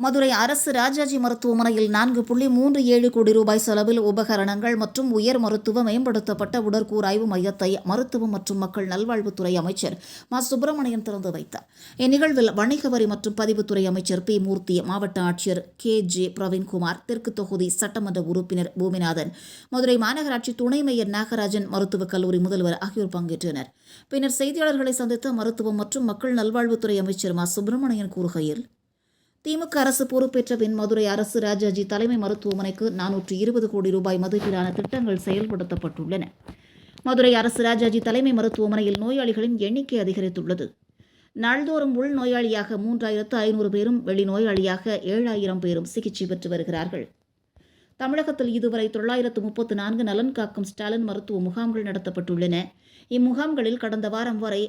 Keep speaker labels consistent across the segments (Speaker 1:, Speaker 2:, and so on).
Speaker 1: மதுரை அரசு ராஜாஜி மருத்துவமனையில் நான்கு புள்ளி மூன்று ஏழு கோடி ரூபாய் செலவில் உபகரணங்கள் மற்றும் உயர் மருத்துவ மேம்படுத்தப்பட்ட உடற்கூராய்வு மையத்தை மருத்துவம் மற்றும் மக்கள் நல்வாழ்வுத்துறை அமைச்சர் மா. சுப்பிரமணியன் திறந்து வைத்தார். இந்நிகழ்வில் வணிக வரி மற்றும் பதிவுத்துறை அமைச்சர் பி. மூர்த்தி மாவட்ட ஆட்சியர் கே. ஜே. பிரவீன்குமார் தெற்கு தொகுதி சட்டமன்ற உறுப்பினர் பூமிநாதன் மதுரை மாநகராட்சி துணை மேயர் நாகராஜன் மருத்துவக் கல்லூரி முதல்வர் ஆகியோர் பங்கேற்றனர். பின்னர் செய்தியாளர்களை சந்தித்த மருத்துவம் மற்றும் மக்கள் நல்வாழ்வுத்துறை அமைச்சர் மா. சுப்பிரமணியன் கூறுகையில் திமுக அரசு பொறுப்பேற்ற பின் மதுரை அரசு ராஜாஜி தலைமை மருத்துவமனைக்கு நானூற்று இருபது கோடி ரூபாய் மதிப்பிலான திட்டங்கள் செயல்படுத்தப்பட்டுள்ளன. மதுரை அரசு ராஜாஜி தலைமை மருத்துவமனையில் நோயாளிகளின் எண்ணிக்கை அதிகரித்துள்ளது. நாள்தோறும் உள் நோயாளியாக மூன்றாயிரத்து ஐநூறு பேரும் வெளி நோயாளியாக ஏழாயிரம் பேரும் சிகிச்சை பெற்று வருகிறார்கள். தமிழகத்தில் இதுவரை தொள்ளாயிரத்து முப்பத்து நான்கு நலன் காக்கும் ஸ்டாலின் மருத்துவ முகாம்கள் நடத்தப்பட்டுள்ளன. இம்முகாம்களில் கடந்த வாரம் வரை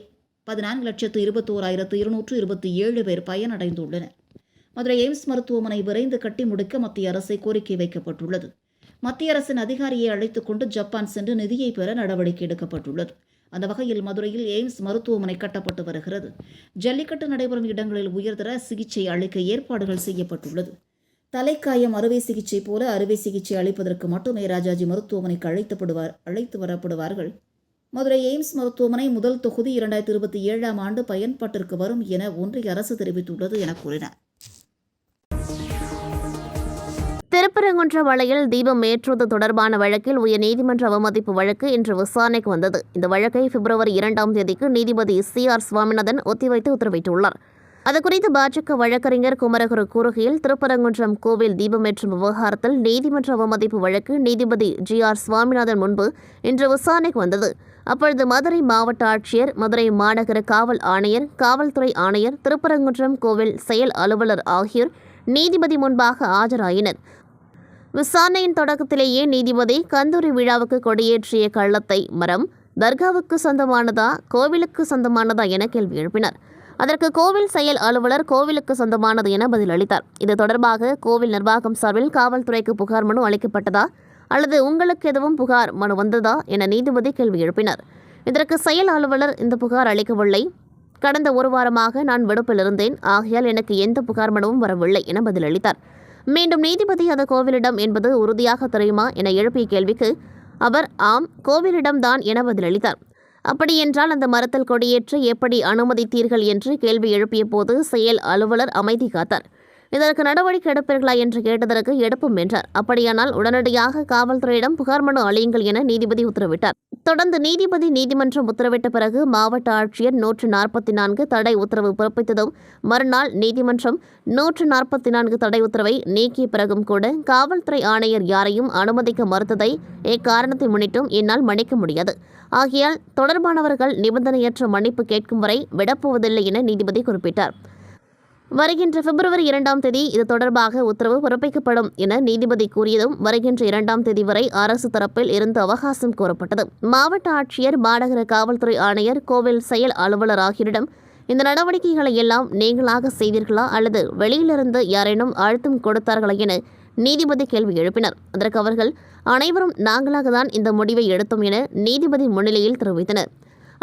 Speaker 1: பதினான்கு லட்சத்து இருபத்தோராயிரத்து இருநூற்று இருபத்தி ஏழு பேர் பயனடைந்துள்ளனர். மதுரை எய்ம்ஸ் மருத்துவமனை விரைந்து கட்டி முடிக்க மத்திய அரசை கோரிக்கை வைக்கப்பட்டுள்ளது. மத்திய அரசின் அதிகாரியை அழைத்துக் கொண்டு ஜப்பான் சென்று நிதியை பெற நடவடிக்கை எடுக்கப்பட்டுள்ளது. அந்த வகையில் மதுரையில் எய்ம்ஸ் மருத்துவமனை கட்டப்பட்டு வருகிறது. ஜல்லிக்கட்டு நடைபெறும் இடங்களில் உயர்தர சிகிச்சை அளிக்க ஏற்பாடுகள் செய்யப்பட்டுள்ளது. தலைக்காயம் அறுவை சிகிச்சை போல அறுவை சிகிச்சை அளிப்பதற்கு மட்டுமே ராஜாஜி மருத்துவமனைக்கு அழைத்தப்படுவார் அழைத்து வரப்படுவார்கள். மதுரை எய்ம்ஸ் மருத்துவமனை முதல் தொகுதி இரண்டாயிரத்தி இருபத்தி ஏழாம் ஆண்டு பயன்பாட்டிற்கு வரும் என ஒன்றிய அரசு தெரிவித்துள்ளது என கூறினார்.
Speaker 2: திருப்பரங்குன்ற வலையில் தீபம் ஏற்றுவது தொடர்பான வழக்கில் உயர்நீதிமன்ற அவமதிப்பு வழக்கு இன்று விசாரணைக்கு வந்தது. இந்த வழக்கை பிப்ரவரி இரண்டாம் தேதிக்கு நீதிபதி சி ஆர் சுவாமிநாதன் ஒத்திவைத்து உத்தரவிட்டுள்ளார். அதுகுறித்து பாஜக வழக்கறிஞர் குமரகுரு கூறுகையில் திருப்பரங்குன்றம் கோவில் தீபமேற்றும் விவகாரத்தில் நீதிமன்ற அவமதிப்பு வழக்கு நீதிபதி ஜி ஆர் சுவாமிநாதன் முன்பு இன்று விசாரணைக்கு வந்தது. அப்பொழுது மதுரை மாவட்ட ஆட்சியர் மதுரை மாநகர காவல் ஆணையர் காவல்துறை ஆணையர் திருப்பரங்குன்றம் கோவில் செயல் அலுவலர் ஆகியோர் நீதிபதி முன்பாக ஆஜராயினர். விசாரணையின் தொடக்கத்திலேயே நீதிபதி கந்தூரி விழாவுக்கு கொடியேற்றிய கள்ளத்தை மரம் தர்காவுக்கு சொந்தமானதா கோவிலுக்கு சொந்தமானதா என கேள்வி எழுப்பினர். அதற்கு கோவில் செயல் அலுவலர் கோவிலுக்கு சொந்தமானது என பதிலளித்தார். இது தொடர்பாக கோவில் நிர்வாகம் சார்பில் காவல்துறைக்கு புகார் மனு அளிக்கப்பட்டதா அல்லது உங்களுக்கு எதுவும் புகார் மனு வந்ததா என நீதிபதி கேள்வி எழுப்பினார். இதற்கு செயல் அலுவலர் இந்த புகார் அளிக்கவில்லை. கடந்த ஒரு வாரமாக நான் விடுப்பில் இருந்தேன். ஆகையால் எனக்கு எந்த புகார் மனுவும் வரவில்லை என பதிலளித்தார். மீண்டும் நீதிபதி அது கோவிலிடம் என்பது உறுதியாக தெரியுமா என எழுப்பிய கேள்விக்கு அவர் ஆம் கோவிலிடம்தான் என பதிலளித்தார். அப்படியென்றால் அந்த மரத்தில் கொடியேற்ற எப்படி அனுமதித்தீர்கள் என்று கேள்வி எழுப்பிய போது செயல் அலுவலர் அமைதி காத்தார். இதற்கு நடவடிக்கை எடுப்பீர்களா என்று கேட்டதற்கு எடுப்போம் என்றார் அப்படியானால் உடனடியாக காவல்துறையிடம் புகார் மனு அளியுங்கள் என நீதிபதி உத்தரவிட்டார். தொடர்ந்து நீதிபதி நீதிமன்றம் உத்தரவிட்ட பிறகு மாவட்ட ஆட்சியர் நூற்று நாற்பத்தி நான்கு தடை உத்தரவு பிறப்பித்ததும் மறுநாள் நீதிமன்றம் நூற்று நாற்பத்தி நான்கு தடை உத்தரவை நீக்கிய பிறகும் கூட காவல்துறை ஆணையர் யாரையும் அனுமதிக்க மறுத்ததை எக்காரணத்தை முன்னிட்டும் என்னால் மன்னிக்க முடியாது. ஆகையால் தொடர்பானவர்கள் நிபந்தனையற்ற மன்னிப்பு கேட்கும் வரை விடப்போவதில்லை என நீதிபதி குறிப்பிட்டார். வருகின்ற பிப்ரவரி இரண்டாம் தேதி இது தொடர்பாக உத்தரவு பிறப்பிக்கப்படும் என நீதிபதி கூறியதும் வருகின்ற இரண்டாம் தேதி வரை அரசு தரப்பில் இருந்து அவகாசம் கோரப்பட்டது. மாவட்ட ஆட்சியர் மாநகர காவல்துறை ஆணையர் கோவில் செயல் அலுவலர் ஆகியோரிடம் இந்த நடவடிக்கைகளை எல்லாம் நீங்களாக செய்தீர்களா அல்லது வெளியிலிருந்து யாரேனும் அழுத்தம் கொடுத்தார்களா என நீதிபதி கேள்வி எழுப்பினர். அதற்கு அவர்கள் அனைவரும் நாங்களாக தான் இந்த முடிவை எடுத்தோம் என நீதிபதி முன்னிலையில் தெரிவித்தனர்.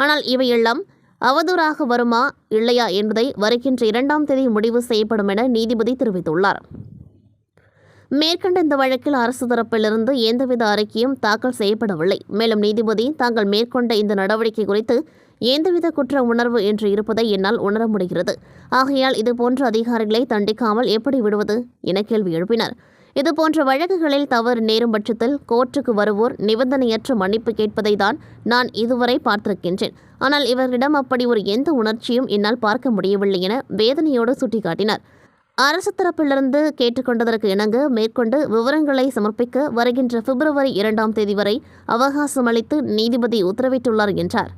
Speaker 2: ஆனால் இவையெல்லாம் அவதூறாக வருமா இல்லையா என்பதை வருகின்ற இரண்டாம் தேதி முடிவு செய்யப்படும் என நீதிபதி தெரிவித்துள்ளார். மேற்கண்ட இந்த வழக்கில் அரசு தரப்பிலிருந்து எந்தவித அறிக்கையும் தாக்கல் செய்யப்படவில்லை. மேலும் நீதிபதி தாங்கள் மேற்கொண்ட இந்த நடவடிக்கை குறித்து எந்தவித குற்ற உணர்வு என்று இருப்பதை என்னால் உணர முடிகிறது. ஆகையால் இதுபோன்ற அதிகாரிகளை தண்டிக்காமல் எப்படி விடுவது என கேள்வி எழுப்பினர். இதுபோன்ற வழக்குகளில் தவறு நேரும் பட்சத்தில் கோர்ட்டுக்கு வருவோர் நிபந்தனையற்ற மன்னிப்பு கேட்பதை தான் நான் இதுவரை பார்த்திருக்கின்றேன். ஆனால் இவர்களிடம் அப்படி ஒரு எந்த உணர்ச்சியும் என்னால் பார்க்க முடியவில்லை என வேதனையோடு சுட்டிக்காட்டினார். அரசு தரப்பிலிருந்து கேட்டுக்கொண்டதற்கு இணங்க மேற்கொண்டு விவரங்களை சமர்ப்பிக்க வருகின்ற பிப்ரவரி இரண்டாம் தேதி வரை அவகாசம் அளித்து நீதிபதி உத்தரவிட்டுள்ளார் என்றார்.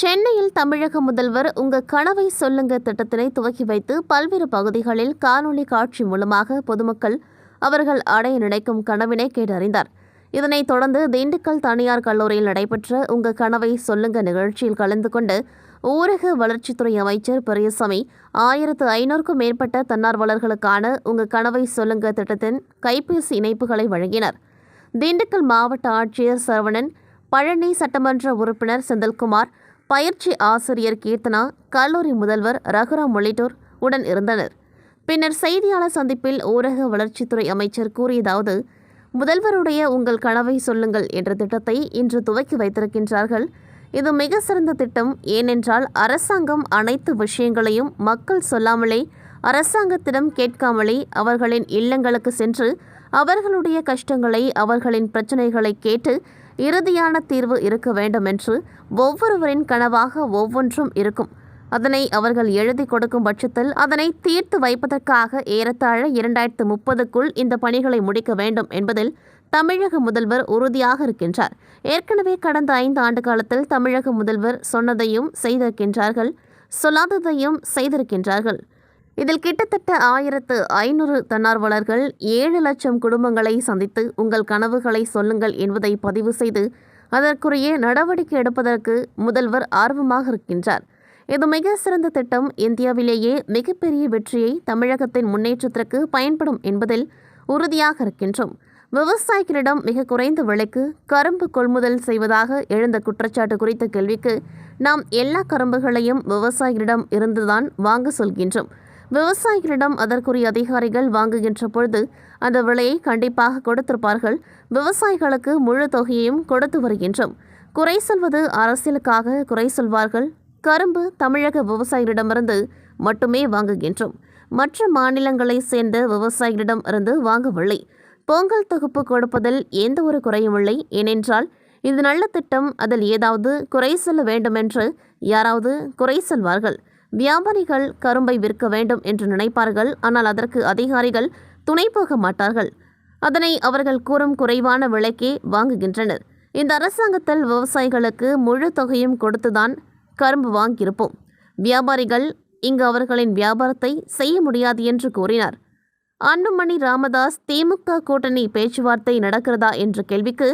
Speaker 2: சென்னையில் தமிழக முதல்வர் உங்க கனவை சொல்லுங்க திட்டத்தினை துவக்கி வைத்து பல்வேறு பகுதிகளில் காணொலி காட்சி மூலமாக பொதுமக்கள் அவர்கள் அடைய நினைக்கும் கனவினை கேட்டறிந்தார். இதனைத் தொடர்ந்து திண்டுக்கல் தனியார் கல்லூரியில் நடைபெற்ற உங்க கனவை சொல்லுங்க நிகழ்ச்சியில் கலந்து கொண்டு ஊரக வளர்ச்சித்துறை அமைச்சர் பெரியசாமி ஆயிரத்து ஐநூறுக்கும் மேற்பட்ட தன்னார்வலர்களுக்கான உங்க கனவை சொல்லுங்க திட்டத்தின் கைபேசி இணைப்புகளை வழங்கினர். திண்டுக்கல் மாவட்ட ஆட்சியர் சரவணன் பழனி சட்டமன்ற உறுப்பினர் செந்தில்குமார் பயிற்சி ஆசிரியர் கீர்த்தனா கல்லூரி முதல்வர் ரகுராம் உள்ளிட்டோர் உடன் இருந்தனர். பின்னர் செய்தியாளர் சந்திப்பில் ஊரக வளர்ச்சித்துறை அமைச்சர் கூறியதாவது முதல்வருடைய உங்கள் கனவை சொல்லுங்கள் என்ற திட்டத்தை இன்று துவக்கி வைத்திருக்கின்றார்கள். இது மிக சிறந்த திட்டம். ஏனென்றால் அரசாங்கம் அனைத்து விஷயங்களையும் மக்கள் சொல்லாமலே அரசாங்கத்திடம் கேட்காமலே அவர்களின் இல்லங்களுக்கு சென்று அவர்களுடைய கஷ்டங்களை அவர்களின் பிரச்சனைகளை கேட்டு இறுதியான தீர்வு இருக்க வேண்டும் என்று ஒவ்வொருவரின் கனவாக ஒவ்வொன்றும் இருக்கும். அதனை அவர்கள் எழுதி கொடுக்கும் பட்சத்தில் அதனை தீர்த்து வைப்பதற்காக ஏறத்தாழ இரண்டாயிரத்து முப்பதுக்குள் இந்த பணிகளை முடிக்க வேண்டும் என்பதில் தமிழக முதல்வர் உறுதியாக இருக்கின்றார். ஏற்கனவே கடந்த ஐந்து ஆண்டு காலத்தில் தமிழக முதல்வர் சொன்னதையும் செய்திருக்கின்றார்கள் சொல்லாததையும் செய்திருக்கின்றார்கள். இதில் கிட்டத்தட்ட ஆயிரத்து ஐநூறு தன்னார்வலர்கள் ஏழு லட்சம் குடும்பங்களை சந்தித்து உங்கள் கனவுகளை சொல்லுங்கள் என்பதை பதிவு செய்து அதற்குரிய நடவடிக்கை எடுப்பதற்கு முதல்வர் ஆர்வமாக இருக்கின்றார். இது மிக சிறந்த திட்டம். இந்தியாவிலேயே மிகப்பெரிய வெற்றியை தமிழகத்தின் முன்னேற்றத்திற்கு பயன்படும் என்பதில் உறுதியாக இருக்கின்றோம். விவசாயிகளிடம் மிக குறைந்த விலைக்கு கரும்பு கொள்முதல் செய்வதாக எழுந்த குற்றச்சாட்டு குறித்த கேள்விக்கு நாம் எல்லா கரும்புகளையும் விவசாயிகளிடம் இருந்துதான் வாங்க சொல்கின்றோம். விவசாயிகளிடம் அதற்குரிய அதிகாரிகள் வாங்குகின்ற பொழுது அந்த விலையை கண்டிப்பாக கொடுத்திருப்பார்கள். விவசாயிகளுக்கு முழு தொகையையும் கொடுத்து வருகின்றோம். குறை சொல்வது அரசியலுக்காக குறை சொல்வார்கள். கரும்பு தமிழக விவசாயிகளிடமிருந்து மட்டுமே வாங்குகின்றோம். மற்ற மாநிலங்களைச் சேர்ந்த விவசாயிகளிடம் இருந்து வாங்கவில்லை. பொங்கல் தொகுப்பு கொடுப்பதில் எந்த ஒரு குறையும் இல்லை. ஏனென்றால் இது நல்ல திட்டம். அதில் ஏதாவது குறை சொல்ல வேண்டுமென்று யாராவது குறை சொல்வார்கள். வியாபாரிகள் கரும்பை விற்க வேண்டும் என்று நினைப்பார்கள். ஆனால் அதற்கு அதிகாரிகள் துணை போக மாட்டார்கள். அதனை அவர்கள் கூறும் குறைவான விலைக்கே வாங்குகின்றனர். இந்த அரசாங்கத்தில் விவசாயிகளுக்கு முழு தொகையும் கொடுத்துதான் கரும்பு வாங்கியிருப்போம். வியாபாரிகள் இங்கு அவர்களின் வியாபாரத்தை செய்ய முடியாது என்று கூறினார். அன்புமணி ராமதாஸ் திமுக கூட்டணி பேச்சுவார்த்தை நடக்கிறதா என்ற கேள்விக்கு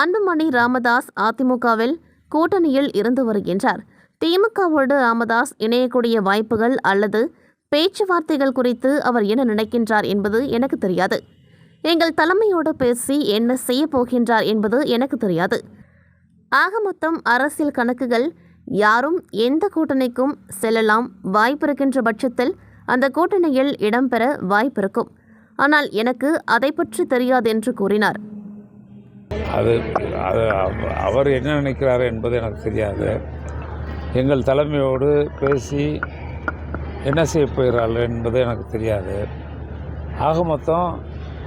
Speaker 2: அன்புமணி ராமதாஸ் அதிமுகவில் கூட்டணியில் இருந்து வருகின்றார். திமுகவோடு ராமதாஸ் இணையக்கூடிய வாய்ப்புகள் அல்லது பேச்சுவார்த்தைகள் குறித்து அவர் என்ன நினைக்கின்றார் என்பது எனக்கு தெரியாது. எங்கள் தலைமையோடு பேசி என்ன செய்ய போகின்றார் என்பது எனக்கு தெரியாது. ஆக மொத்தம் அரசியல் கணக்குகள் யாரும் எந்த கூட்டணிக்கும் செல்லலாம் வாய்ப்பிருக்கின்ற பட்சத்தில் அந்த கூட்டணியில் இடம்பெற வாய்ப்பிருக்கும் ஆனால் எனக்கு அதை பற்றி தெரியாது என்று கூறினார்.
Speaker 3: அது அவர் என்ன நினைக்கிறார் என்பது எனக்கு தெரியாது. எங்கள் தலைமையோடு பேசி என்ன செய்ய போகிறார்கள் என்பது எனக்கு தெரியாது. ஆக மொத்தம்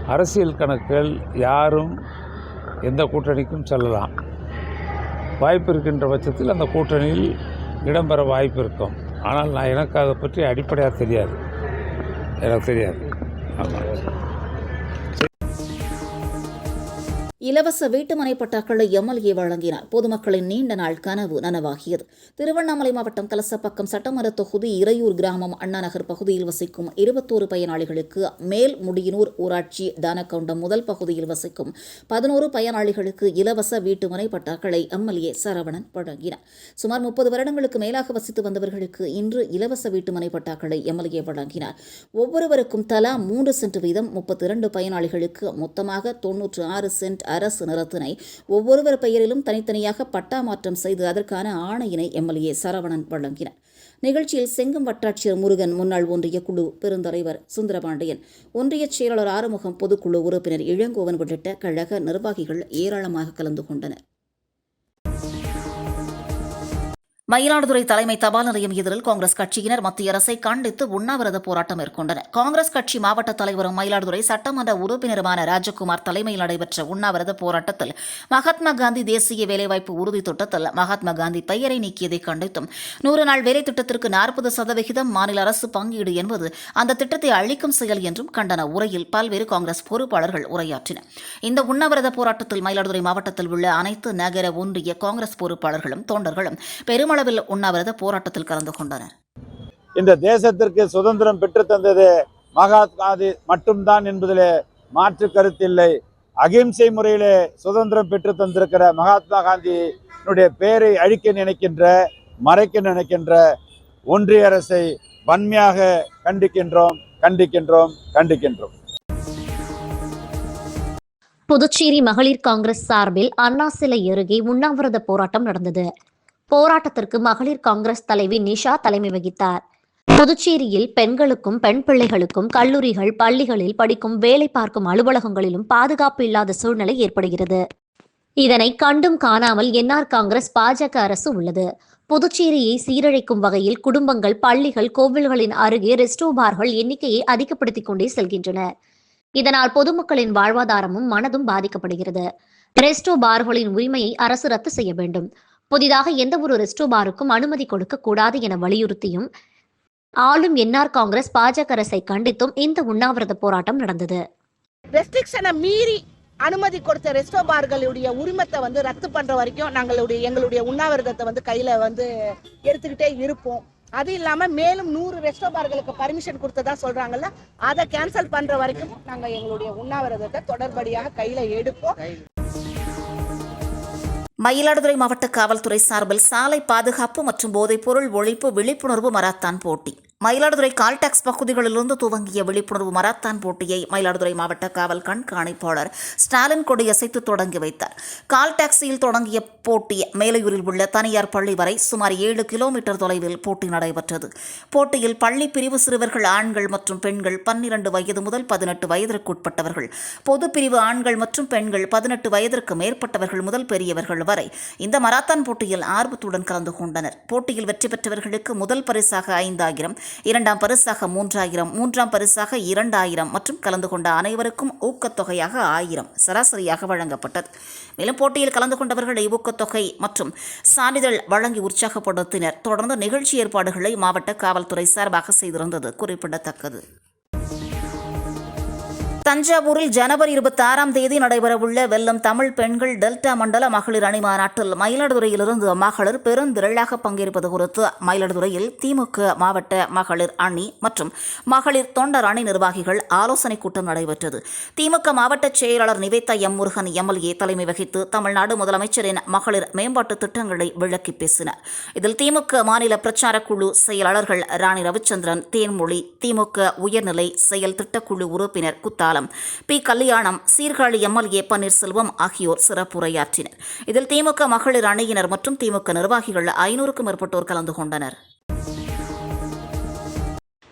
Speaker 3: அரசியல் கணக்குகள் யாரும் எந்த கூட்டணிக்கும் செல்லலாம். வாய்ப்பு இருக்கின்ற பட்சத்தில் அந்த கூட்டணியில் இடம்பெற வாய்ப்பு இருக்கும். ஆனால் நான் எனக்கு அதை பற்றி அடிப்படையாக தெரியாது. எனக்கு தெரியாது. ஆமாம்.
Speaker 1: இலவச வீட்டுமனை பட்டாக்களை எம்எல்ஏ வழங்கினார். பொதுமக்களின் நீண்ட நாள் கனவு நனவாகியது. திருவண்ணாமலை மாவட்டம் கலசப்பக்கம் சட்டமன்ற தொகுதி இறையூர் கிராமம் அண்ணாநகர் பகுதியில் வசிக்கும் இருபத்தோரு பயனாளிகளுக்கு மேல் முடியனூர் ஊராட்சி தானக்கவுண்டம் முதல் பகுதியில் வசிக்கும் பதினோரு பயனாளிகளுக்கு இலவச வீட்டுமனை பட்டாக்களை எம்எல்ஏ சரவணன் வழங்கினார். சுமார் முப்பது வருடங்களுக்கு மேலாக வசித்து வந்தவர்களுக்கு இன்று இலவச வீட்டுமனை பட்டாக்களை எம்எல்ஏ வழங்கினார். ஒவ்வொருவருக்கும் தலா மூன்று சென்ட் வீதம் முப்பத்தி இரண்டு பயனாளிகளுக்கு மொத்தமாக தொன்னூற்று ஆறு சென்ட் அரசு நிறத்தினை ஒவ்வொருவர் பெயரிலும் தனித்தனியாக பட்டா மாற்றம் செய்து அதற்கான ஆணையினை எம்எல்ஏ சரவணன் வழங்கினார். நிகழ்ச்சியில் செங்கம் வட்டாட்சியர் முருகன் முன்னாள் ஒன்றிய குழு பெருந்தலைவர் சுந்தரபாண்டியன் ஒன்றிய செயலாளர் ஆறுமுகம் பொதுக்குழு உறுப்பினர் இளங்கோவன் உள்ளிட்ட கழக நிர்வாகிகள் ஏராளமாக கலந்து கொண்டனர். மயிலாடுதுறை தலைமை தபால் நிலையம் எதிரில் காங்கிரஸ் கட்சியினர் மத்திய அரசை கண்டித்து உண்ணாவிரத போராட்டம் மேற்கொண்டனர். காங்கிரஸ் கட்சி மாவட்ட தலைவரும் மயிலாடுதுறை சட்டமன்ற உறுப்பினருமான ராஜகுமார் தலைமையில் நடைபெற்ற உண்ணாவிரத போராட்டத்தில் மகாத்மா காந்தி தேசிய வேலைவாய்ப்பு உறுதி திட்டத்தில் மகாத்மா காந்தி பெயரை நீக்கியதை கண்டித்தும் நூறு நாள் வேலை திட்டத்திற்கு நாற்பது சதவிகிதம் மாநில அரசு பங்கீடு என்பது அந்த திட்டத்தை அழிக்கும் செயல் என்றும் கண்டன உரையில் பல்வேறு காங்கிரஸ் பொறுப்பாளர்கள் உரையாற்றினர். இந்த உண்ணாவிரத போராட்டத்தில் மயிலாடுதுறை மாவட்டத்தில் உள்ள அனைத்து நகர ஒன்றிய காங்கிரஸ் பொறுப்பாளர்களும் தொண்டர்களும் பெருமளவில் உண்ணாவிரத போராட்டத்தில் கலந்து கொண்டனர்?
Speaker 4: இந்த தேசத்திற்கு சுதந்திரம் பெற்று தந்தது மகாத்மா காந்தி மட்டும்தான் என்பதிலே மாற்று கருத்தில்லை. அகிம்சை முறையிலே சுதந்திரம் பெற்று தந்திருக்கிற மகாத்மா காந்தியினுடைய பெயரை அழிக்க நினைக்கின்ற மறைக்க நினைக்கின்ற ஒன்றிய அரசை வன்மையாக கண்டிக்கின்றோம் கண்டிக்கின்றோம் கண்டிக்கின்றோம்.
Speaker 5: புதுச்சேரி மகளிர் காங்கிரஸ் சார்பில் அண்ணா சிலை அருகே உண்ணாவிரத போராட்டம் நடந்தது. போராட்டத்திற்கு மகளிர் காங்கிரஸ் தலைவி நிஷா தலைமை வகித்தார். புதுச்சேரியில் பெண்களுக்கும் பெண் பிள்ளைகளுக்கும் கல்லூரிகள் பள்ளிகளில் படிக்கும் வேலை பார்க்கும் அலுவலகங்களிலும் பாதுகாப்பு இல்லாத சூழ்நிலை ஏற்படுகிறது. இதனை கண்டும் காணாமல் என்ஆர் காங்கிரஸ் பாஜக அரசு உள்ளது. புதுச்சேரியை சீரழிக்கும் வகையில் குடும்பங்கள் பள்ளிகள் கோவில்களின் அருகே ரெஸ்டோ பார்கள் எண்ணிக்கையை அதிகப்படுத்திக் கொண்டே செல்கின்றன. இதனால் பொதுமக்களின் வாழ்வாதாரமும் மனதும் பாதிக்கப்படுகிறது. ரெஸ்டோ பார்களின் உரிமையை அரசு ரத்து செய்ய வேண்டும். புதிதாக எந்த ஒரு ரெஸ்டோ பாருக்கும் அனுமதி கொடுக்க கூடாது என வலியுறுத்தியும் ஆளும் என்ஆர் காங்கிரஸ் பாஜக அரசை கண்டித்தும் இந்த உண்ணாவிரத போராட்டம் நடந்தது.
Speaker 6: ரெஸ்ட்ரிக்ஷனை மீறி அனுமதி கொடுத்த ரெஸ்டோ பார்களுடைய உரிமத்தை வந்து ரத்து பண்ற வரைக்கும் நாங்களுடைய எங்களுடைய உண்ணாவிரதத்தை வந்து கையில வந்து எடுத்துக்கிட்டே இருப்போம். அது இல்லாம மேலும் நூறு ரெஸ்டோ பார்களுக்கு பர்மிஷன் கொடுத்ததா சொல்றாங்கல்ல அதை கேன்சல் பண்ற வரைக்கும் நாங்க எங்களுடைய உண்ணாவிரதத்தை தொடர்படியாக கையில எடுப்போம்.
Speaker 1: மயிலாடுதுறை மாவட்ட காவல்துறை சார்பில் சாலை பாதுகாப்பு மற்றும் போதைப்பொருள் ஒழிப்பு விழிப்புணர்வு மராத்தான் போட்டி. மயிலாடுதுறை கால்டாக்ஸ் பகுதிகளிலிருந்து துவங்கிய விழிப்புணர்வு மராத்தான் போட்டியை மயிலாடுதுறை மாவட்ட காவல் கண்காணிப்பாளர் ஸ்டாலின் கொடியசைத்து தொடங்கி வைத்தார். கால்டாக்ஸியில் தொடங்கிய போட்டி மேலையூரில் உள்ள தனியார் பள்ளி வரை சுமார் ஏழு கிலோமீட்டர் தொலைவில் போட்டி நடைபெற்றது. போட்டியில் பள்ளி பிரிவு சிறுவர்கள் ஆண்கள் மற்றும் பெண்கள் பன்னிரண்டு வயது முதல் பதினெட்டு வயதிற்குட்பட்டவர்கள் பொது பிரிவு ஆண்கள் மற்றும் பெண்கள் பதினெட்டு வயதிற்கு மேற்பட்டவர்கள் முதல் பெரியவர்கள் வரை இந்த மராத்தான் போட்டியில் ஆர்வத்துடன் கலந்து கொண்டனர். போட்டியில் வெற்றி பெற்றவர்களுக்கு முதல் பரிசாக ஐந்தாயிரம் இரண்டாம் பரிசாக மூன்றாயிரம் மூன்றாம் பரிசாக இரண்டாயிரம் மற்றும் கலந்து கொண்ட அனைவருக்கும் ஊக்கத்தொகையாக ஆயிரம் சராசரியாக வழங்கப்பட்டது. மேலும் போட்டியில் கலந்து கொண்டவர்களை ஊக்கத்தொகை மற்றும் சான்றிதழ் வழங்கி உற்சாகப்படுத்தினர். தொடர்ந்து நிகழ்ச்சி ஏற்பாடுகளை மாவட்ட காவல்துறை சார்பாக செய்திருந்தது குறிப்பிடத்தக்கது. தஞ்சாவூரில் ஜனவரி இருபத்தி ஆறாம் தேதி நடைபெறவுள்ள வெல்லம் தமிழ் பெண்கள் டெல்டா மண்டல மகளிர் அணி மாநாட்டில் மயிலாடுதுறையிலிருந்து மகளிர் பெருந்திரளாக பங்கேற்பது குறித்து மயிலாடுதுறையில் திமுக மாவட்ட மகளிர் அணி மற்றும் மகளிர் தொண்டர் அணி நிர்வாகிகள் ஆலோசனைக் கூட்டம் நடைபெற்றது. திமுக மாவட்ட செயலாளர் நிவேதா எம் முருகன் எம்எல்ஏ தலைமை வகித்து தமிழ்நாடு முதலமைச்சரின் மகளிர் மேம்பாட்டு திட்டங்களை விளக்கி பேசினார். இதில் திமுக மாநில பிரச்சார குழு செயலாளர்கள் ராணி ரவிச்சந்திரன் தேன்மொழி திமுக உயர்நிலை செயல் திட்டக்குழு உறுப்பினர் குத்தாலம் பி. கல்யாணம் சீர்காழி எம்எல்ஏ பன்னீர்செல்வம் ஆகியோர் சிறப்புரையாற்றினர் இதில் திமுக மகளிர் அணியினர் மற்றும் திமுக நிர்வாகிகள் ஐநூறுக்கும் மேற்பட்டோர் கலந்து கொண்டனர்.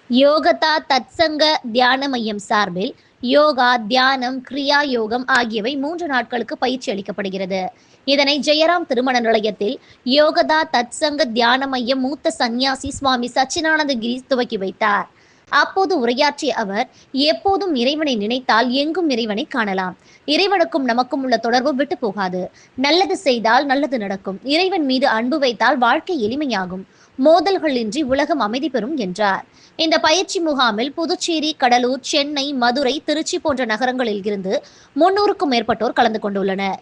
Speaker 5: யோகதா தத்சங்க தியான மையம் சார்பில் யோகா தியானம் கிரியா யோகம் ஆகியவை மூன்று நாட்களுக்கு பயிற்சி அளிக்கப்படுகிறது. இதனை ஜெயராம் திருமண நிலையத்தில் யோகதா தத்சங்க தியான மையம் மூத்த சந்நியாசி சுவாமி சச்சினானந்த கிரி துவக்கி வைத்தார். அப்போது உரையாற்றிய அவர் எப்போதும் இறைவனை நினைத்தால் எங்கும் இறைவனை காணலாம். இறைவனுக்கும் நமக்கும் உள்ள தொடர்பு விட்டு போகாது. நல்லது செய்தால் நல்லது நடக்கும். இறைவன் மீது அன்பு வைத்தால் வாழ்க்கை எளிமையாகும். மோதல்கள் இன்றி உலகம் அமைதி பெறும் என்றார். இந்த பயிற்சி முகாமில் புதுச்சேரி கடலூர் சென்னை மதுரை திருச்சி போன்ற நகரங்களில் இருந்து முன்னூறுக்கும் மேற்பட்டோர் கலந்து கொண்டுள்ளனர்.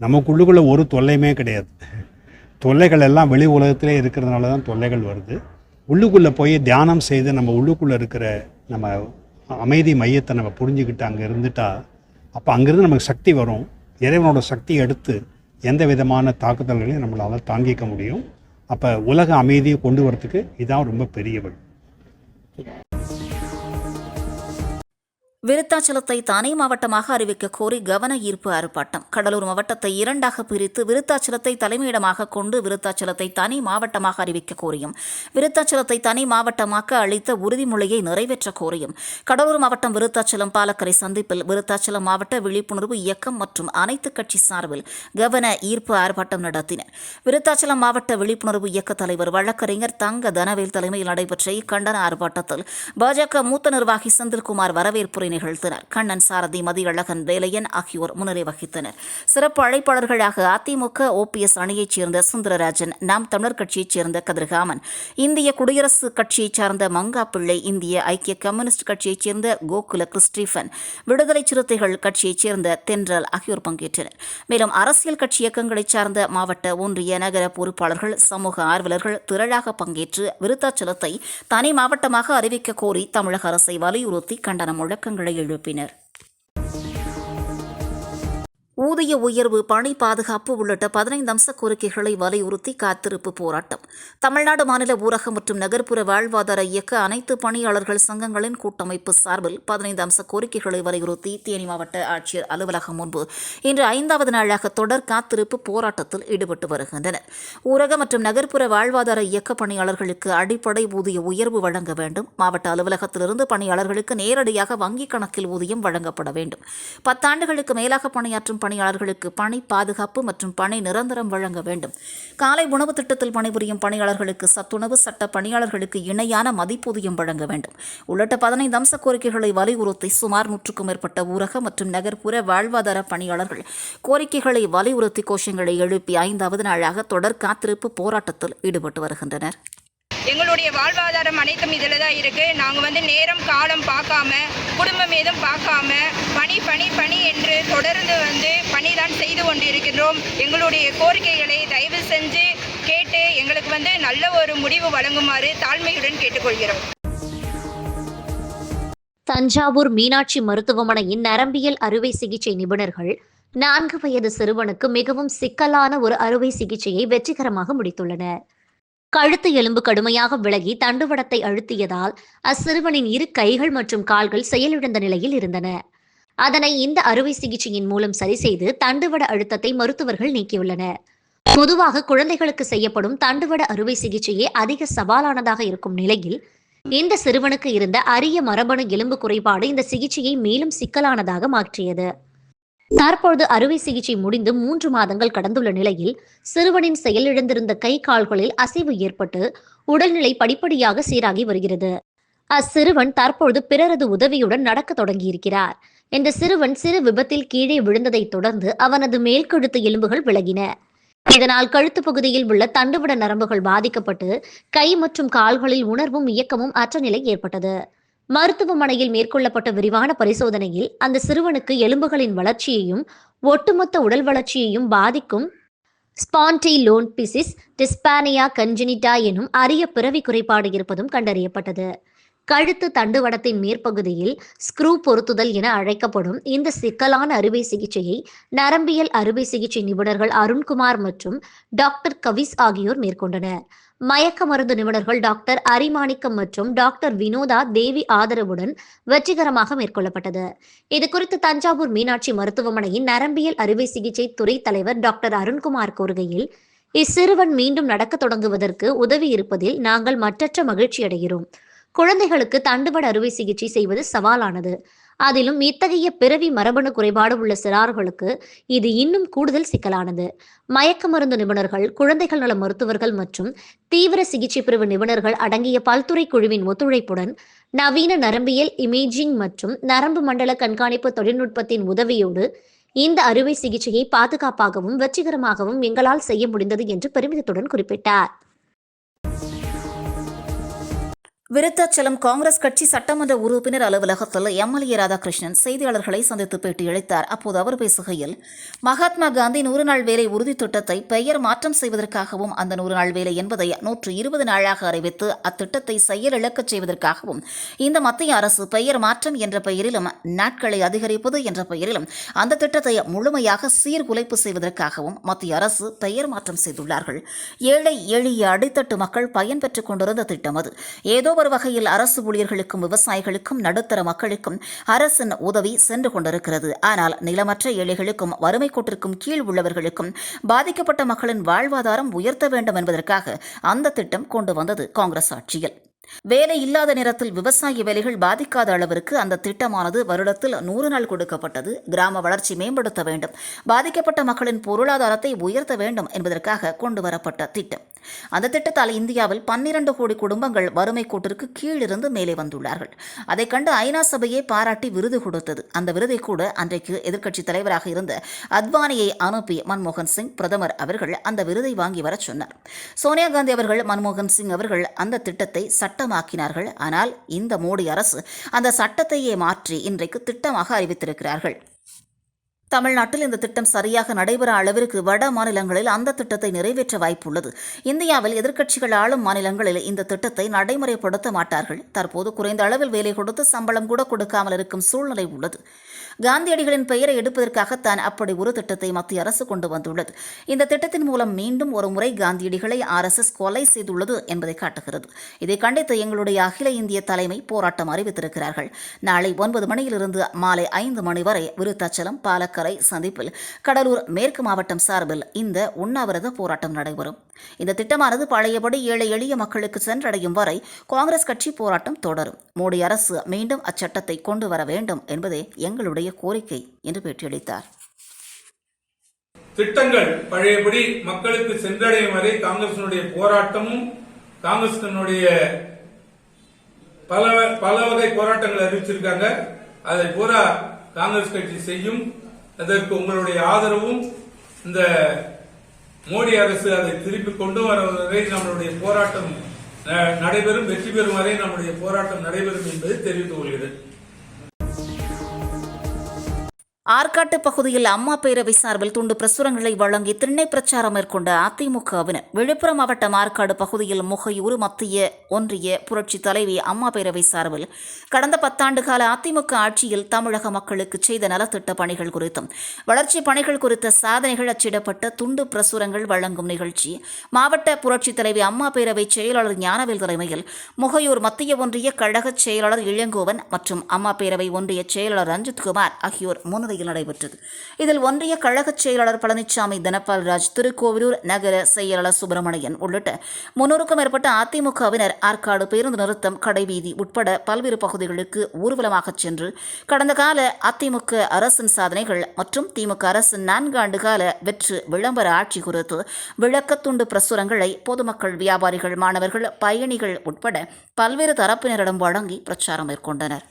Speaker 7: நமக்குள்ளுக்குள்ள ஒரு தொல்லையுமே கிடையாது. தொல்லைகள் எல்லாம் வெளி உலகத்திலே இருக்கிறதுனால தான் தொல்லைகள் வருது. உள்ளுக்குள்ளே போய் தியானம் செய்து நம்ம உள்ளுக்குள்ளே இருக்கிற நம்ம அமைதி மையத்தை நம்ம புரிஞ்சுக்கிட்டு அங்கே இருந்துட்டா அப்போ அங்கேருந்து நமக்கு சக்தி வரும். இறைவனோட சக்தியை எடுத்து எந்த விதமான தாக்குதல்களையும் நம்மளால் தாங்கிக்க முடியும். அப்போ உலக அமைதியை கொண்டு வரத்துக்கு இதான் ரொம்ப பெரிய வழி.
Speaker 1: விருத்தாச்சலத்தை தனி மாவட்டமாக அறிவிக்க கோரி கவன ஈர்ப்பு ஆர்ப்பாட்டம். கடலூர் மாவட்டத்தை இரண்டாக பிரித்து விருத்தாச்சலத்தை தலைமையிடமாக கொண்டு விருத்தாச்சலத்தை தனி மாவட்டமாக அறிவிக்க கோரியும் விருத்தாச்சலத்தை தனி மாவட்டமாக்க அளித்த உறுதிமொழியை நிறைவேற்ற கோரியும். கடலூர் மாவட்டம் விருத்தாச்சலம் பாலக்கரை சந்திப்பில் விருத்தாச்சலம் மாவட்ட விழிப்புணர்வு இயக்கம் மற்றும் அனைத்து கட்சி சார்பில் கவன ஈர்ப்பு ஆர்ப்பாட்டம் நடத்தினர். விருத்தாச்சலம் மாவட்ட விழிப்புணர்வு இயக்க தலைவர் வழக்கறிஞர் தங்க தனவேல் தலைமையில் நடைபெற்ற இக்கண்டன ஆர்ப்பாட்டத்தில் பாஜக மூத்த நிர்வாகி செந்தில்குமார் வரவேற்புரை நிகழ்த்தினர். கண்ணன் சாரதி மதியழகன் வேலையன் ஆகியோர் முன்னிலை வகித்தனர் சிறப்பு அழைப்பாளர்களாக அதிமுக ஓபிஎஸ் அணியைச் சேர்ந்த சுந்தரராஜன் நாம் தமிழர் கட்சியைச் சேர்ந்த கதிர்காமன் இந்திய குடியரசு கட்சியைச் சார்ந்த மங்கா பிள்ளை இந்திய ஐக்கிய கம்யூனிஸ்ட் கட்சியைச் சேர்ந்த கோகுல கிறிஸ்டீபன் விடுதலை சிறுத்தைகள் கட்சியைச் சேர்ந்த தென்றல் ஆகியோர் பங்கேற்றனர். மேலும் அரசியல் கட்சி இயக்கங்களைச் சார்ந்த மாவட்ட ஒன்றிய நகர பொறுப்பாளர்கள் சமூக ஆர்வலர்கள் திரளாக பங்கேற்று விருத்தாச்சலத்தை தனி மாவட்டமாக அறிவிக்க கோரி தமிழக அரசை வலியுறுத்தி கண்டன முழக்கங்கள் எழுப்பினர். ஊதிய உயர்வு பணி பாதுகாப்பு உள்ளிட்ட பதினைந்து அம்ச கோரிக்கைகளை வலியுறுத்தி காத்திருப்பு போராட்டம். தமிழ்நாடு மாநில ஊரக மற்றும் நகர்ப்புற வாழ்வாதார இயக்க அனைத்து பணியாளர்கள் சங்கங்களின் கூட்டமைப்பு சார்பில் பதினைந்து அம்ச கோரிக்கைகளை வலியுறுத்தி தேனி மாவட்ட ஆட்சியர் அலுவலகம் முன்பு இன்று ஐந்தாவது நாளாக தொடர் காத்திருப்பு போராட்டத்தில் ஈடுபட்டு வருகின்றனர். ஊரக மற்றும் நகர்ப்புற வாழ்வாதார இயக்க பணியாளர்களுக்கு அடிப்படை ஊதிய உயர்வு வழங்க வேண்டும். மாவட்ட அலுவலகத்திலிருந்து பணியாளர்களுக்கு நேரடியாக வங்கிக் கணக்கில் ஊதியம் வழங்கப்பட வேண்டும். பத்தாண்டுகளுக்கு மேலாக பணியாற்றும் பணியாளர்களுக்கு பணி பாதுகாப்பு மற்றும் பணி நிரந்தரம் வழங்க வேண்டும். காலை உணவு திட்டத்தில் பணிபுரியும் பணியாளர்களுக்கு சத்துணவு சட்ட பணியாளர்களுக்கு இணையான மதிப்பூதியம் வழங்க வேண்டும். உள்ளிட்ட பதினைந்து அம்ச கோரிக்கைகளை வலியுறுத்தி சுமார் நூற்றுக்கும் மேற்பட்ட ஊரக மற்றும் நகர்ப்புற வாழ்வாதார பணியாளர்கள் கோரிக்கைகளை வலியுறுத்தி கோஷங்களை எழுப்பி ஐந்தாவது நாளாக தொடர் காத்திருப்பு போராட்டத்தில் ஈடுபட்டு வருகின்றனர்.
Speaker 8: எங்களுடைய வாழ்வாதாரம் அனைத்தும் இதில் தான் இருக்குது நாங்கள் வந்து நேரம் காலம் பார்க்காம குடும்பம் ஏதும் பார்க்காம பணி பணி பணி என்று தொடர்ந்து வந்து பணி தான் செய்து கொண்டிருக்கின்றோம். எங்களுடைய கோரிக்கைகளை தயவு செஞ்சு கேட்டு எங்களுக்கு வந்து நல்ல ஒரு முடிவு வழங்குமாறு தாழ்மையுடன் கேட்டுக்கொள்கிறோம்.
Speaker 5: தஞ்சாவூர் மீனாட்சி மருத்துவமனையின் நரம்பியல் அறுவை சிகிச்சை நிபுணர்கள் நான்கு வயது சிறுவனுக்கு மிகவும் சிக்கலான ஒரு அறுவை சிகிச்சையை வெற்றிகரமாக முடித்துள்ளனர். கழுத்து எலும்பு கடுமையாக விலகி தண்டுவடத்தை அழுத்தியதால் அச்சிறுவனின் இரு கைகள் மற்றும் கால்கள் செயலிழந்த நிலையில் இருந்தன. அதனை இந்த அறுவை சிகிச்சையின் மூலம் சரி செய்து தண்டுவட அழுத்தத்தை மருத்துவர்கள் நீக்கியுள்ளனர். பொதுவாக குழந்தைகளுக்கு செய்யப்படும் தண்டுவட அறுவை சிகிச்சையே அதிக சவாலானதாக இருக்கும் நிலையில் இந்த சிறுவனுக்கு இருந்த அரிய மரபணு எலும்பு குறைபாடு இந்த சிகிச்சையை மேலும் சிக்கலானதாக மாற்றியது. தற்பொழுது அறுவை சிகிச்சை முடிந்து மூன்று மாதங்கள் கடந்துள்ள நிலையில் சிறுவனின் செயலிழந்திருந்த கை கால்களில் அசைவு ஏற்பட்டு உடல்நிலை படிப்படியாக சீராகி வருகிறது. அச்சிறுவன் தற்பொழுது பிறரது உதவியுடன் நடக்க தொடங்கியிருக்கிறார். இந்த சிறுவன் சிறு விபத்தில் கீழே விழுந்ததைத் தொடர்ந்து அவனது மேல் கழுத்து எலும்புகள் விலகின. இதனால் கழுத்து பகுதியில் உள்ள தண்டுவிட நரம்புகள் பாதிக்கப்பட்டு கை மற்றும் கால்களில் உணர்வும் இயக்கமும் அற்ற நிலை ஏற்பட்டது. மருத்துவமனையில் மேற்கொள்ளப்பட்ட விரிவான பரிசோதனையில் அந்த சிறுவனுக்கு எலும்புகளின் வளர்ச்சியையும் ஒட்டுமொத்த உடல் வளர்ச்சியையும் பாதிக்கும் ஸ்பான்டிலோன்பிசிஸ் டிஸ்பானியா கன்ஜினிட்டா எனும் அரிய பிறவி குறைபாடு இருப்பதும் கண்டறியப்பட்டது. கழுத்து தண்டுவடத்தின் மேற்பகுதியில் ஸ்க்ரூ பொருத்துதல் என அழைக்கப்படும் இந்த சிக்கலான அறுவை சிகிச்சையை நரம்பியல் அறுவை சிகிச்சை நிபுணர்கள் அருண்குமார் மற்றும் டாக்டர் கவிஸ் ஆகியோர் மேற்கொண்டனர். மயக்க மருந்து நிபுணர்கள் டாக்டர் அரிமாணிக்கம் மற்றும் டாக்டர் வினோதா தேவி ஆதரவுடன் வெற்றிகரமாக மேற்கொள்ளப்பட்டது. இது குறித்து தஞ்சாவூர் மீனாட்சி மருத்துவமனையின் நரம்பியல் அறுவை சிகிச்சை துறை தலைவர் டாக்டர் அருண்குமார் கூறுகையில் இச்சிறுவன் மீண்டும் நடக்க தொடங்குவதற்கு உதவி இருப்பதில் நாங்கள் மற்றற்ற மகிழ்ச்சி அடைகிறோம் குழந்தைகளுக்கு தண்டுவட அறுவை சிகிச்சை செய்வது சவாலானது. அதிலும் இத்தகைய பிறவி மரபணு குறைபாடு உள்ள சிறார்களுக்கு இது இன்னும் கூடுதல் சிக்கலானது. மயக்க மருந்து நிபுணர்கள் குழந்தைகள் நல மருத்துவர்கள் மற்றும் தீவிர சிகிச்சை பிரிவு நிபுணர்கள் அடங்கிய பல்துறை குழுவின் ஒத்துழைப்புடன் நவீன நரம்பியல் இமேஜிங் மற்றும் நரம்பு மண்டல கண்காணிப்பு தொழில்நுட்பத்தின் உதவியோடு இந்த அறுவை சிகிச்சையை பாதுகாப்பாகவும் வெற்றிகரமாகவும் எங்களால் செய்ய முடிந்தது என்று பெருமிதத்துடன் குறிப்பிட்டார்.
Speaker 1: விருத்தாச்சலம் காங்கிரஸ் கட்சி சட்டமன்ற உறுப்பினர் அலுவலகத்தில் எம்எல்ஏ ராதாகிருஷ்ணன் செய்தியாளர்களை சந்தித்து பேட்டியளித்தார். அப்போது அவர் பேசுகையில் மகாத்மா காந்தி நூறு நாள் வேலை உறுதி திட்டத்தை பெயர் மாற்றம் செய்வதற்காகவும் அந்த நூறு நாள் வேலை என்பதை நூற்று இருபது நாளாக அறிவித்து அத்திட்டத்தை செயலிழக்கச் செய்வதற்காகவும் இந்த மத்திய அரசு பெயர் மாற்றம் என்ற பெயரிலும் நாட்களை அதிகரிப்பது என்ற பெயரிலும் அந்த திட்டத்தை முழுமையாக சீர்குலைப்பு செய்வதற்காகவும் மத்திய அரசு பெயர் மாற்றம் செய்துள்ளார்கள். ஏழை எளிய அடித்தட்டு மக்கள் பயன்பெற்றுக் கொண்டிருந்த திட்டம் அது. ஏதோ ஒரு வகையில் அரசு ஊழியர்களுக்கும் விவசாயிகளுக்கும் நடுத்தர மக்களுக்கும் அரசின் உதவி சென்று கொண்டிருக்கிறது. ஆனால் நிலமற்ற ஏழைகளுக்கும் வறுமை கோட்டிற்கும் கீழ் உள்ளவர்களுக்கும் பாதிக்கப்பட்ட மக்களின் வாழ்வாதாரம் உயர்த்த வேண்டும் என்பதற்காக அந்த திட்டம் கொண்டு வந்தது காங்கிரஸ் ஆட்சியில். வேலை இல்லாத நேரத்தில் விவசாய வேலைகள் பாதிக்காத அளவிற்கு அந்த திட்டமானது வருடத்தில் நூறு நாள் கொடுக்கப்பட்டது. கிராம வளர்ச்சி மேம்படுத்த வேண்டும். பாதிக்கப்பட்ட மக்களின் பொருளாதாரத்தை உயர்த்த வேண்டும் என்பதற்காக கொண்டு வரப்பட்ட திட்டம். அந்த திட்டத்தால் இந்தியாவில் பன்னிரண்டு கோடி குடும்பங்கள் வறுமை கோட்டிற்கு கீழிருந்து மேலே வந்துள்ளார்கள். அதை கண்டு ஐநா சபையே பாராட்டி விருது கொடுத்தது. அந்த விருதை கூட அன்றைக்கு எதிர்க்கட்சி தலைவராக இருந்த அத்வானியை அனுப்பி மன்மோகன் சிங் பிரதமர் அவர்கள் அந்த விருதை வாங்கி வரச் சொன்னார். சோனியா காந்தி அவர்கள் மன்மோகன் சிங் அவர்கள் அந்த திட்டத்தை சட்டமாக்கினார்கள். ஆனால் இந்த மோடி அரசு அந்த சட்டத்தையே மாற்றி இன்றைக்கு திட்டமாக அறிவித்திருக்கிறார்கள். தமிழ்நாட்டில் இந்த திட்டம் சரியாக நடைபெற அளவிற்கு வட மாநிலங்களில் அந்த திட்டத்தை நிறைவேற்ற வாய்ப்புள்ளது. இந்தியாவில் எதிர்க்கட்சிகள் ஆளும் மாநிலங்களில் இந்த திட்டத்தை நடைமுறைப்படுத்த மாட்டார்கள். தற்போது குறைந்த அளவில் வேலை கொடுத்து சம்பளம் கூட கொடுக்காமல் இருக்கும் சூழ்நிலை உள்ளது. காந்தியடிகளின் பெயரை எடுப்பதற்காகத்தான் அப்படி ஒரு திட்டத்தை மத்திய அரசு கொண்டு வந்துள்ளது. இந்த திட்டத்தின் மூலம் மீண்டும் ஒரு முறை காந்தியடிகளை ஆர்எஸ்எஸ் கொலை செய்துள்ளது என்பதை காட்டுகிறது. இதை கண்டித்து எங்களுடைய அகில இந்திய தலைமை போராட்டம் அறிவித்திருக்கிறார்கள். நாளை ஒன்பது மணியிலிருந்து மாலை ஐந்து மணி வரை விருத்தாச்சலம் பாலக்கரை சந்திப்பில் கடலூர் மேற்கு மாவட்டம் சார்பில் இந்த உண்ணாவிரத போராட்டம் நடைபெறும். இந்த திட்டமானது பழையபடி ஏழை எளிய மக்களுக்கு சென்றடையும் வரை காங்கிரஸ் கட்சி போராட்டம் தொடரும். மோடி அரசு மீண்டும் அச்சட்டத்தை கொண்டு வர வேண்டும் என்பதே எங்களுடைய கோரிக்கை என்று பேட்டியளித்தார்.
Speaker 9: திட்டங்கள் பழையபடி மக்களுக்கு சென்றடையும் வரை காங்கிரசினுடைய போராட்டமும் காங்கிரசினுடைய பல பல வகை போராட்டங்கள் அறிவிச்சிருக்காங்க. அதை பூரா காங்கிரஸ் கட்சி செய்யும். அதற்கு உங்களுடைய ஆதரவும் இந்த மோடி அரசு அதை திருப்பி கொண்டு வர வரை நம்மளுடைய போராட்டம் அஹ், நடைபெறும் வெற்றி பெறும் வரை நம்முடைய போராட்டம் நடைபெறும் என்பதை தெரிவித்துக் கொள்கிறேன்.
Speaker 1: ஆற்காட்டு பகுதியில் அம்மா பேரவை சார்பில் துண்டு பிரசுரங்களை வழங்கி திண்ணை பிரச்சாரம் மேற்கொண்ட அதிமுகவினர் விழுப்புரம் மாவட்டம் ஆற்காடு பகுதியில் முகையூர் மத்திய ஒன்றிய புரட்சி தலைவி அம்மா பேரவை சார்பில் கடந்த பத்தாண்டு கால அதிமுக ஆட்சியில் தமிழக மக்களுக்கு செய்த நலத்திட்ட பணிகள் குறித்தும் வளர்ச்சி பணிகள் குறித்த சாதனைகள் அச்சிடப்பட்ட துண்டு பிரசுரங்கள் வழங்கும் நிகழ்ச்சி மாவட்ட புரட்சி தலைவி அம்மா பேரவை செயலாளர் ஞானவேல் தலைமையில் முகையூர் மத்திய ஒன்றிய கழக செயலாளர் இளங்கோவன் மற்றும் அம்மா பேரவை ஒன்றிய செயலாளர் ரஞ்சித்குமார் ஆகியோர் முன்னிலையில் நடைபெற்றது. இதில் ஒன்றிய கழக செயலாளர் பழனிசாமி தனபால்ராஜ் திருக்கோவிலூர் நகர செயலாளர் சுப்பிரமணியன் உள்ளிட்ட முன்னூறுக்கும் மேற்பட்ட அதிமுகவினர் ஆற்காடு பேருந்து நிறுத்தம் கடைவீதி உட்பட பல்வேறு பகுதிகளுக்கு ஊர்வலமாக சென்று கடந்த கால அதிமுக அரசின் சாதனைகள் மற்றும் திமுக அரசின் நான்கு ஆண்டு கால வெற்று விளம்பர ஆட்சி குறித்து விளக்கத்துண்டு பிரசுரங்களை பொதுமக்கள் வியாபாரிகள் மாணவர்கள் பயணிகள் உட்பட பல்வேறு தரப்பினரிடம் வழங்கி பிரச்சாரம் மேற்கொண்டனர்.